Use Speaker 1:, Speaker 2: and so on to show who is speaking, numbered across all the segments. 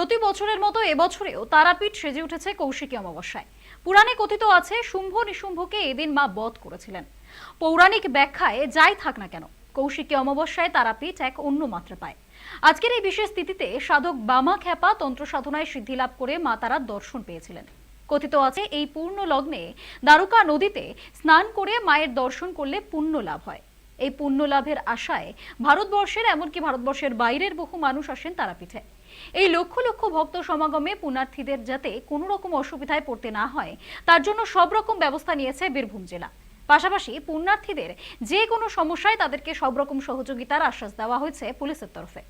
Speaker 1: প্রতি বছরের মতো এবছরেও তারাপীঠ সেজে উঠেছে কৌশিকী অমাবস্যায়। পুরাণে কথিত আছে, শুম্ভ নিশুম্ভকে এদিন মা বধ করেছিলেন। পৌরাণিক ব্যাখ্যায় যাই থাক না কেন, কৌশিকী অমাবস্যায় তারাপীঠ এক অন্য মাত্রা পায়। আজকের এই বিশেষ তিথিতে সাধক বামা খ্যাপা তন্ত্র সাধনায় সিদ্ধি লাভ করে মা তারার দর্শন পেয়েছিলেন। কথিত আছে, এই পূর্ণ লগ্নে দ্বারকা নদীতে স্নান করে মায়ের দর্শন করলে পুণ্য লাভ হয়। এই পুণ্য লাভের আশায় ভারতবর্ষের, এমনকি ভারতবর্ষের বাইরের বহু মানুষ আসেন তারাপীঠে। এই লক্ষ লক্ষ ভক্ত সমাগমে পুণ্যার্থীদের যাতে কোনো রকম অসুবিধায় পড়তে না হয়, তার জন্য সব রকম ব্যবস্থা নিয়েছে বীরভূম জেলা। পাশাপাশি পুণ্যার্থীদের যে কোনো সমস্যায় তাদেরকে সব রকম সহযোগিতার আশ্বাস দেওয়া হয়েছে পুলিশের তরফে।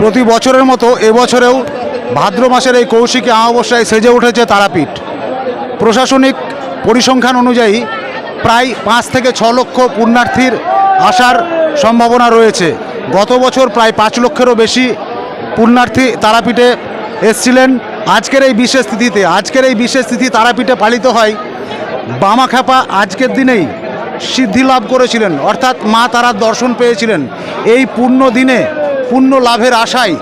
Speaker 2: প্রতি বছরের মতো এবছরেও ভাদ্র মাসের এই কৌশিকী অমাবস্যায় সেজে উঠেছে তারাপীঠ। প্রশাসনিক পরিসংখ্যান অনুযায়ী প্রায় পাঁচ থেকে ছ লক্ষ পুণ্যার্থীর আসার সম্ভাবনা রয়েছে। গত বছর প্রায় পাঁচ লক্ষেরও বেশি পুণ্যার্থী তারাপীঠে এসছিলেন। আজকের এই বিশেষ তিথিতে, আজকের এই বিশেষ তিথি তারাপীঠে পালিত হয়। বামাখ্যাপা আজকের দিনেই সিদ্ধি লাভ করেছিলেন। অর্থাৎ মা তারার দর্শন পেয়েছিলেন। এই পূর্ণ দিনে, পুণ্য লাভের আশায়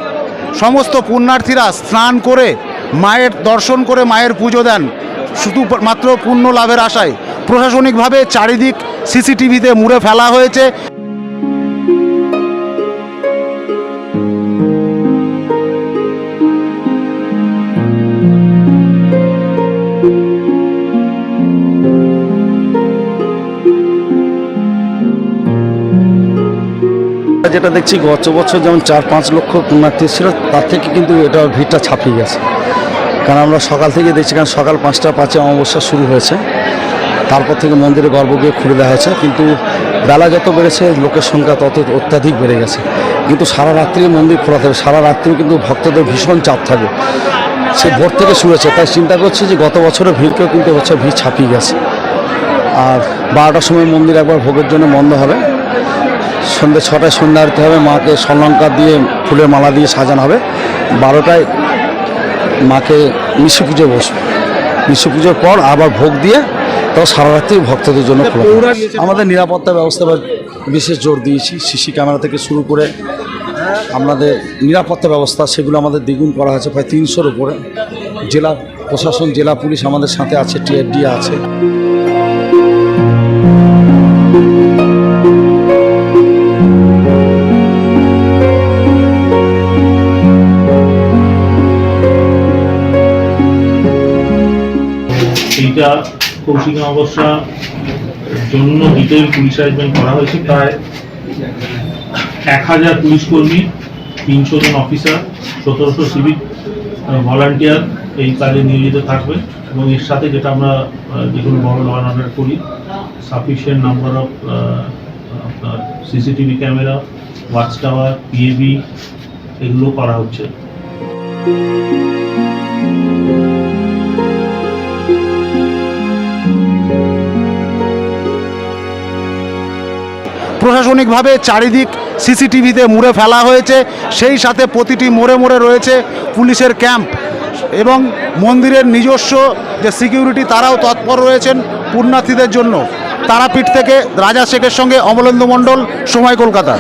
Speaker 2: সমস্ত পুণ্যার্থীরা স্নান করে মায়ের দর্শন করে মায়ের পুজো দেন। শুধু মাত্র পুণ্য লাভের আশায়। প্রশাসনিকভাবে চারিদিক সিসিটিভিতে মুড়ে ফেলা হয়েছে।
Speaker 3: যেটা দেখছি, গত বছর যেমন চার পাঁচ লক্ষ পুণ্যার্থী ছিল, তার থেকে কিন্তু এটা ভিড়টা ছাপিয়ে গেছে। কারণ আমরা সকাল থেকে দেখছি, কারণ সকাল পাঁচটা পাঁচে অমাবস্যা শুরু হয়েছে। তারপর থেকে মন্দিরে গর্ব গিয়ে খুলে দেওয়া হয়েছে। কিন্তু বেলা যত বেড়েছে, লোকের সংখ্যা তত অত্যাধিক বেড়ে গেছে। কিন্তু সারা রাত্রি মন্দির খোলা থাকবে সারা রাত্রি কিন্তু ভক্তদের ভীষণ চাপ থাকে। সে ভোর থেকে শুরু হয়েছে। তাই চিন্তা করছি যে গত বছরের ভিড়কেও কিন্তু এবছর ভিড় ছাপিয়ে গেছে। আর বারোটার সময় মন্দির একবার ভোগের জন্য বন্ধ হবে। সন্ধ্যে ছটায় সন্ধ্যা আরতি হবে, মাকে স্বর্ণলঙ্কা দিয়ে ফুলের মালা দিয়ে সাজানো হবে। বারোটায় মাকে মিশু পুজো বসবে। মিশু পুজোর পর আবার ভোগ দিয়ে তাও সারা রাত্রি ভক্তদের জন্য আমাদের নিরাপত্তা ব্যবস্থা বিশেষ জোর দিয়েছি। সিসি ক্যামেরা থেকে শুরু করে আমাদের নিরাপত্তা ব্যবস্থা, সেগুলো আমাদের দ্বিগুণ করা হয়েছে, প্রায় তিনশোর উপরে। জেলা প্রশাসন, জেলা পুলিশ আমাদের সাথে আছে টিএফডি আছে।
Speaker 4: এইটা কৌশিক অমাবস্যা জন্য ডিটেল পুলিশ অ্যারেঞ্জমেন্ট করা হয়েছে। প্রায় এক হাজার পুলিশ কর্মী, তিনশো জন অফিসার, সতেরোশো সিভিক ভলান্টিয়ার এই কাজে নিয়োজিত থাকবে। এবং এর সাথে যেটা আমরা যেগুলো বড় ল অর্ডার করি সাফিসিয়েন্ট নাম্বার অফ আপনার CCTV camera watch tower PAB এগুলো করা হচ্ছে।
Speaker 2: প্রশাসনিকভাবে চারিদিক সিসিটিভিতে মুড়ে ফেলা হয়েছে। সেই সাথে প্রতিটি মোড়ে মোড়ে রয়েছে পুলিশের ক্যাম্প এবং মন্দিরের নিজস্ব যে সিকিউরিটি তারাও তৎপর রয়েছেন পুণ্যার্থীদের জন্য। তারাপীঠ থেকে রাজা শেখের সঙ্গে অমলেন্দু মণ্ডল, সময় কলকাতা।